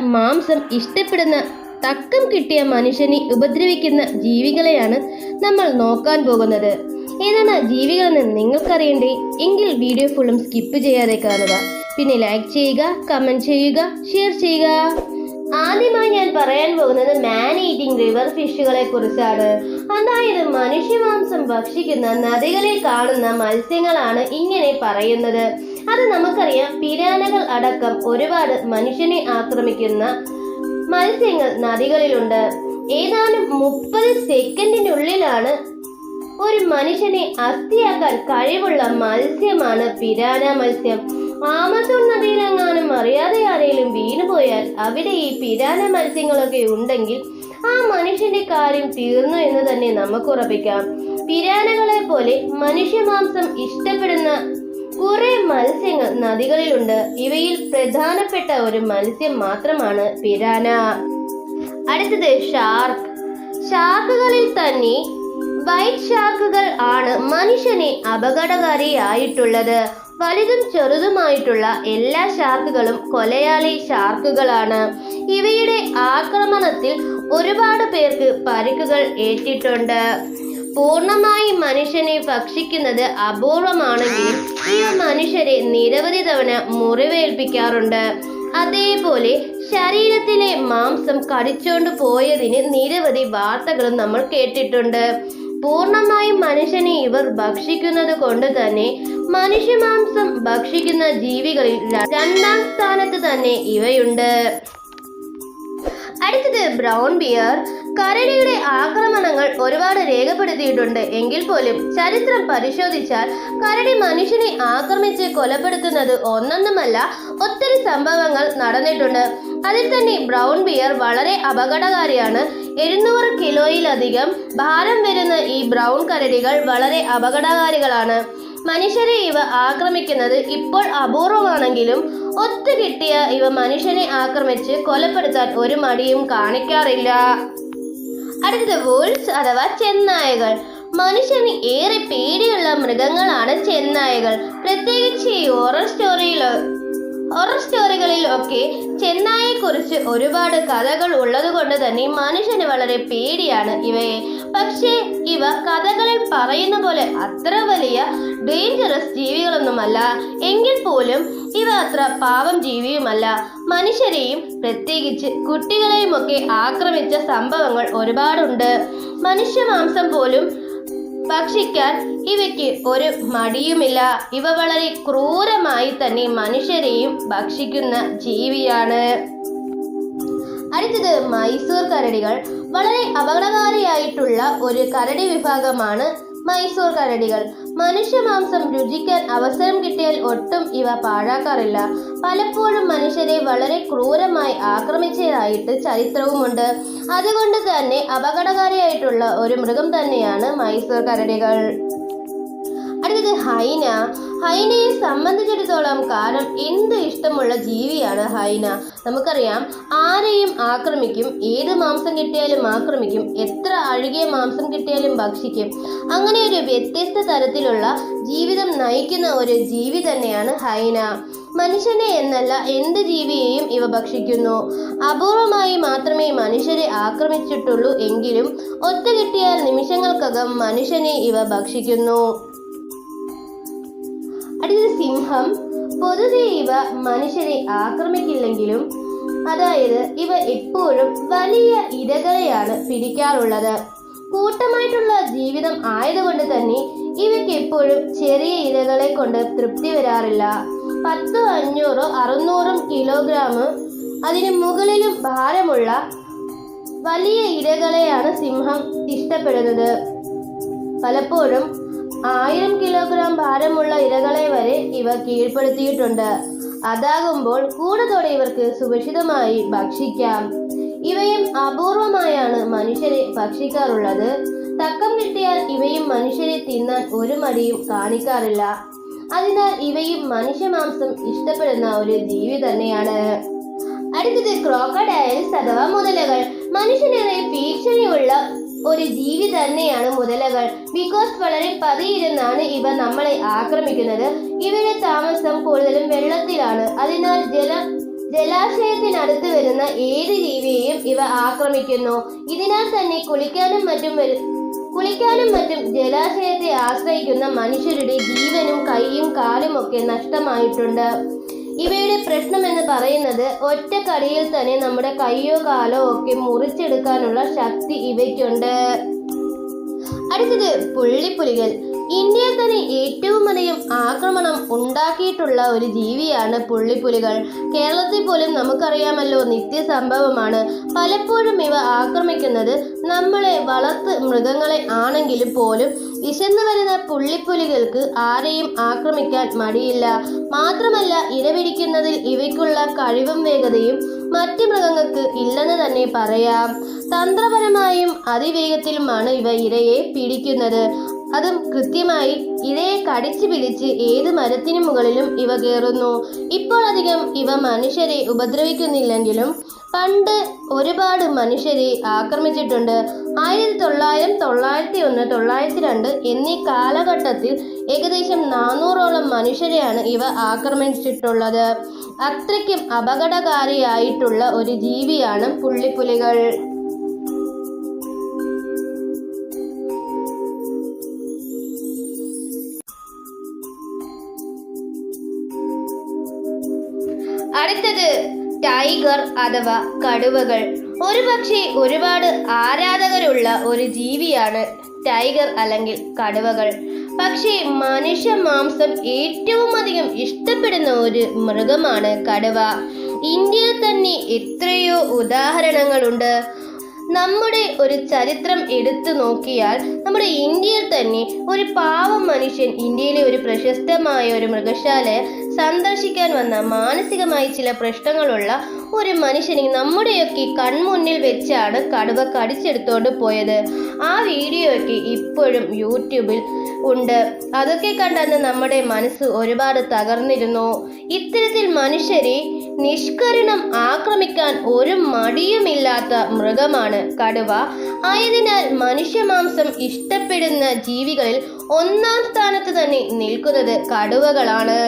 മാംസം ഇഷ്ടപ്പെടുന്ന തക്കം കിട്ടിയ മനുഷ്യനെ ഉപദ്രവിക്കുന്ന ജീവികളെയാണ് നമ്മൾ നോക്കാൻ പോകുന്നത്. ഏതാണ് ജീവികളെന്ന് നിങ്ങൾക്കറിയണ്ടേ? എങ്കിൽ വീഡിയോ ഫുള്ളും സ്കിപ്പ് ചെയ്യാതെ കാണുക. പിന്നെ ലൈക്ക് ചെയ്യുക കമന്റ് ചെയ്യുക ഷെയർ ചെയ്യുക. ആദ്യമായി ഞാൻ പറയാൻ പോകുന്നത് മാൻ ഈറ്റിംഗ് റിവർ ഫിഷുകളെ കുറിച്ചാണ്. അതായത് മനുഷ്യമാംസം ഭക്ഷിക്കുന്ന നദികളിൽ കാണുന്ന മത്സ്യങ്ങളാണ് ഇങ്ങനെ പറയുന്നത്. അത് നമുക്കറിയാം പിരാനകൾ അടക്കം ഒരുപാട് മനുഷ്യനെ ആക്രമിക്കുന്ന മത്സ്യങ്ങൾ നദികളിലുണ്ട്. ഏതാനും മുപ്പത് സെക്കൻഡിനുള്ളിലാണ് ഒരു മനുഷ്യനെ അസ്ഥിയാക്കാൻ കഴിവുള്ള മത്സ്യമാണ് പിരാന മത്സ്യം. ആമസോൺ നദിയിലെങ്ങാനും അറിയാതെ ആരെങ്കിലും വീണുപോയാൽ അവിടെ ഈ പിരാന മത്സ്യങ്ങളൊക്കെ ഉണ്ടെങ്കിൽ ആ മനുഷ്യന്റെ കാര്യം തീർന്നു എന്ന് തന്നെ നമുക്ക് ഉറപ്പിക്കാം. പിരാനകളെ പോലെ മനുഷ്യമാംസം ഇഷ്ടപ്പെടുന്ന കുറെ മത്സ്യങ്ങൾ നദികളിലുണ്ട്. ഇവയിൽ പ്രധാനപ്പെട്ട ഒരു മത്സ്യം മാത്രമാണ് പിരാന. അടുത്തത് ഷാർക്ക്. ഷാർക്കുകളിൽ തന്നെ വൈറ്റ് ഷാർക്കുകൾ ആണ് മനുഷ്യനെ അപകടകാരിയായിട്ടുള്ളത്. വലുതും ചെറുതുമായിട്ടുള്ള എല്ലാ ഷാർക്കുകളും കൊലയാളി ഷാർക്കുകളാണ് ഇവയുടെ ആക്രമണത്തിൽ ഒരുപാട് പേർക്ക് പരിക്കുകൾ ഏറ്റിട്ടുണ്ട്. പൂർണമായി മനുഷ്യനെ ഭക്ഷിക്കുന്നത് അപൂർവമാണെങ്കിലും ഇവ മനുഷ്യരെ നിരവധി തവണ മുറിവേൽപ്പിക്കാറുണ്ട്. അതേപോലെ ശരീരത്തിലെ മാംസം കടിച്ചോണ്ട് പോയതിന് നിരവധി വാർത്തകളും നമ്മൾ കേട്ടിട്ടുണ്ട്. പൂർണമായും മനുഷ്യനെ ഇവർ ഭക്ഷിക്കുന്നത് കൊണ്ട് തന്നെ മനുഷ്യമാംസം ഭക്ഷിക്കുന്ന ജീവികളിൽ രണ്ടാം സ്ഥാനത്ത് തന്നെ ഇവയുണ്ട്. അടുത്തത് ബ്രൗൺ ബിയർ. കരടിയുടെ ആക്രമണങ്ങൾ ഒരുപാട് രേഖപ്പെടുത്തിയിട്ടുണ്ട്. എങ്കിൽ പോലും ചരിത്രം പരിശോധിച്ചാൽ കരടി മനുഷ്യനെ ആക്രമിച്ച് കൊലപ്പെടുത്തുന്നത് ഒന്നൊന്നുമല്ല ഒത്തിരി സംഭവങ്ങൾ നടന്നിട്ടുണ്ട്. അതിൽ തന്നെ ബ്രൗൺ ബിയർ വളരെ അപകടകാരിയാണ്. എഴുന്നൂറ് കിലോയിലധികം ഭാരം വരുന്ന ഈ ബ്രൗൺ കരടികൾ വളരെ അപകടകാരികളാണ്. മനുഷ്യരെ ഇവ ആക്രമിക്കുന്നത് ഇപ്പോൾ അപൂർവമാണെങ്കിലും ഒത്തു കിട്ടിയ ഇവ മനുഷ്യനെ ആക്രമിച്ച് കൊലപ്പെടുത്താൻ ഒരു മടിയും കാണിക്കാറില്ല. അടുത്തത് വോൾസ് അഥവാ ചെന്നായകൾ. മനുഷ്യന് ഏറെ പേടിയുള്ള മൃഗങ്ങളാണ് ചെന്നായകൾ. പ്രത്യേകിച്ച് ഈ ഹൊറർ സ്റ്റോറിയിലോ ഹൊറർ സ്റ്റോറികളിൽ ഒക്കെ ചെന്നായെക്കുറിച്ച് ഒരുപാട് കഥകൾ ഉള്ളതുകൊണ്ട് തന്നെ മനുഷ്യന് വളരെ പേടിയാണ് ഇവയെ. പക്ഷേ ഇവ കഥകളിൽ പറയുന്ന പോലെ അത്ര വലിയ ഡേഞ്ചറസ് ജീവികളൊന്നുമല്ല. എങ്കിൽ പോലും ഇവ അത്ര പാവം ജീവിയുമല്ല. മനുഷ്യരെയും പ്രത്യേകിച്ച് കുട്ടികളെയുമൊക്കെ ആക്രമിച്ച സംഭവങ്ങൾ ഒരുപാടുണ്ട്. മനുഷ്യമാംസം പോലും ഭക്ഷിക്കാൻ ഇവയ്ക്ക് ഒരു മടിയുമില്ല. ഇവ വളരെ ക്രൂരമായി തന്നെ മനുഷ്യരെയും ഭക്ഷിക്കുന്ന ജീവിയാണ്. അടുത്തത് മൈസൂർ കരടികൾ. വളരെ അപകടകാരിയായിട്ടുള്ള ഒരു കരടി വിഭാഗമാണ് മൈസൂർ കരടികൾ. മനുഷ്യമാംസം രുചിക്കാൻ അവസരം കിട്ടിയാൽ ഒട്ടും ഇവ പാഴാക്കാറില്ല. പലപ്പോഴും മനുഷ്യരെ വളരെ ക്രൂരമായി ആക്രമിച്ചതായിട്ട് ചരിത്രവുമുണ്ട്. അതുകൊണ്ട് തന്നെ അപകടകാരിയായിട്ടുള്ള ഒരു മൃഗം തന്നെയാണ് മൈസൂർ കരടികൾ അടുത്തത് ഹൈന. ഹൈനയെ സംബന്ധിച്ചിടത്തോളം കാരണം എന്ത് ഇഷ്ടമുള്ള ജീവിയാണ് ഹൈന. നമുക്കറിയാം ആരെയും ആക്രമിക്കും ഏത് മാംസം കിട്ടിയാലും ആക്രമിക്കും എത്ര അഴുകിയ മാംസം കിട്ടിയാലും ഭക്ഷിക്കും. അങ്ങനെ ഒരു വ്യത്യസ്ത തരത്തിലുള്ള ജീവിതം നയിക്കുന്ന ഒരു ജീവി തന്നെയാണ് ഹൈന. മനുഷ്യനെ എന്നല്ല എന്ത് ജീവിയെയും ഇവ ഭക്ഷിക്കുന്നു. അപൂർവമായി മാത്രമേ മനുഷ്യരെ ആക്രമിച്ചിട്ടുള്ളൂ എങ്കിലും ഒത്തുകിട്ടിയാൽ നിമിഷങ്ങൾക്കകം മനുഷ്യനെ ഇവ ഭക്ഷിക്കുന്നു. അടുത്തത് സിംഹം പൊതുവെ ഇവ മനുഷ്യരെ ആക്രമിക്കില്ലെങ്കിലും അതായത് ഇവ എപ്പോഴും വലിയ ഇരകളെയാണ് പിടിക്കാറുള്ളത്. കൂട്ടമായിട്ടുള്ള ജീവിതം ആയതുകൊണ്ട് തന്നെ ഇവയ്ക്ക് എപ്പോഴും ചെറിയ ഇരകളെ കൊണ്ട് തൃപ്തി വരാറില്ല. പത്തോ അഞ്ഞൂറോ അറുന്നൂറും കിലോഗ്രാം അതിന് മുകളിലും ഭാരമുള്ള വലിയ ഇരകളെയാണ് സിംഹം ഇഷ്ടപ്പെടുന്നത്. പലപ്പോഴും ആയിരം കിലോഗ്രാം ഭാരമുള്ള ഇരകളെ വരെ ഇവ കീഴ്പ്പെടുത്തിയിട്ടുണ്ട്. അതാകുമ്പോൾ കൂടത്തോടെ ഇവർക്ക് സുരക്ഷിതമായി ഭക്ഷിക്കാം. ഇവയും അപൂർവമായാണ് മനുഷ്യരെ ഭക്ഷിക്കാറുള്ളത്. തക്കം കിട്ടിയാൽ ഇവയും മനുഷ്യരെ തിന്നാൻ ഒരു മടിയും കാണിക്കാറില്ല. അതിനാൽ ഇവയും മനുഷ്യ മാംസം ഇഷ്ടപ്പെടുന്ന ഒരു ജീവി തന്നെയാണ്. അടുത്തത് ക്രോക്കഡൈൽസ് അഥവാ മുതലകൾ. ഒരു ജീവി തന്നെയാണ് മുതലകൾ. ബിക്കോസ് വളരെ പതിയിരുന്നാണ് ഇവ നമ്മളെ ആക്രമിക്കുന്നത്. ഇവയുടെ താമസം കൂടുതലും വെള്ളത്തിലാണ്. അതിനാൽ ജല ജലാശയത്തിനടുത്ത് വരുന്ന ഏത് ജീവിയെയും ഇവ ആക്രമിക്കുന്നു. ഇതിനാൽ തന്നെ കുളിക്കാനും മറ്റും വരും കുളിക്കാനും മറ്റും ജലാശയത്തെ ആശ്രയിക്കുന്ന മനുഷ്യരുടെ ജീവനും കൈയും കാലും ഒക്കെ നഷ്ടമായിട്ടുണ്ട്. ഇവയുടെ പ്രശ്നം എന്ന് പറയുന്നത് ഒറ്റ കടിയിൽ തന്നെ നമ്മുടെ കയ്യോ കാലോ ഒക്കെ മുറിച്ചെടുക്കാനുള്ള ശക്തി ഇവയ്ക്കുണ്ട്. അടുത്തത് പുള്ളിപ്പുലികൾ. തന്നെ ഏറ്റവും അധികം ആക്രമണം ഉണ്ടാക്കിയിട്ടുള്ള ഒരു ജീവിയാണ് പുള്ളിപ്പുലികൾ. കേരളത്തിൽ പോലും നമുക്കറിയാമല്ലോ നിത്യസംഭവമാണ്. പലപ്പോഴും ഇവ ആക്രമിക്കുന്നത് നമ്മളെ വളർത്ത് മൃഗങ്ങളെ ആണെങ്കിലും പോലും വിശന്നു വരുന്ന പുള്ളിപ്പുലികൾക്ക് ആരെയും ആക്രമിക്കാൻ മടിയില്ല. മാത്രമല്ല ഇരപിടിക്കുന്നതിൽ ഇവയ്ക്കുള്ള കഴിവും വേഗതയും മറ്റ് മൃഗങ്ങൾക്ക് ഇല്ലെന്ന് തന്നെ പറയാം. തന്ത്രപരമായും അതിവേഗത്തിലുമാണ് ഇവ ഇരയെ പിടിക്കുന്നത്. അതും കൃത്യമായി ഇരയെ കടിച്ചു പിടിച്ച് ഏത് മരത്തിനു മുകളിലും ഇവ കയറുന്നു. ഇപ്പോൾ അധികം ഇവ മനുഷ്യരെ ഉപദ്രവിക്കുന്നില്ലെങ്കിലും പണ്ട് ഒരുപാട് മനുഷ്യരെ ആക്രമിച്ചിട്ടുണ്ട്. ആയിരത്തി തൊള്ളായിരം തൊള്ളായിരത്തി ഒന്ന് തൊള്ളായിരത്തി രണ്ട് എന്നീ കാലഘട്ടത്തിൽ ഏകദേശം നാനൂറോളം മനുഷ്യരെയാണ് ഇവ ആക്രമിച്ചിട്ടുള്ളത്. അത്രയ്ക്കും അപകടകാരിയായിട്ടുള്ള ഒരു ജീവിയാണ് പുള്ളിപ്പുലികൾ. ടൈഗർ അഥവാ കടുവകൾ. ഒരുപക്ഷെ ഒരുപാട് ആരാധകരുള്ള ഒരു ജീവിയാണ് ടൈഗർ അല്ലെങ്കിൽ കടുവകൾ. പക്ഷേ മനുഷ്യ മാംസം ഏറ്റവും അധികം ഇഷ്ടപ്പെടുന്ന ഒരു മൃഗമാണ് കടുവ. ഇന്ത്യയിൽ തന്നെ എത്രയോ ഉദാഹരണങ്ങളുണ്ട്. നമ്മുടെ ഒരു ചരിത്രം എടുത്തു നോക്കിയാൽ നമ്മുടെ ഇന്ത്യയിൽ തന്നെ ഒരു പാവം മനുഷ്യൻ ഇന്ത്യയിലെ ഒരു പ്രശസ്തമായ ഒരു മൃഗശാല സന്ദർശിക്കാൻ വന്ന മാനസികമായി ചില പ്രശ്നങ്ങളുള്ള ഒരു മനുഷ്യനെ നമ്മുടെയൊക്കെ കൺമുന്നിൽ വെച്ചാണ് കടുവ കടിച്ചെടുത്തോണ്ട് പോയത്. ആ വീഡിയോയൊക്കെ ഇപ്പോഴും യൂട്യൂബിൽ ഉണ്ട്. അതൊക്കെ കണ്ടെന്ന് നമ്മുടെ മനസ്സ് ഒരുപാട് തകർന്നിരുന്നു. ഇത്തരത്തിൽ മനുഷ്യരെ നിഷ്കരണം ആക്രമിക്കാൻ ഒരു മടിയുമില്ലാത്ത മൃഗമാണ് കടുവ. ആയതിനാൽ മനുഷ്യമാംസം ഇഷ്ടപ്പെടുന്ന ജീവികളിൽ ഒന്നാം സ്ഥാനത്ത് തന്നെ നിൽക്കുന്നത് കടുവകളാണ്.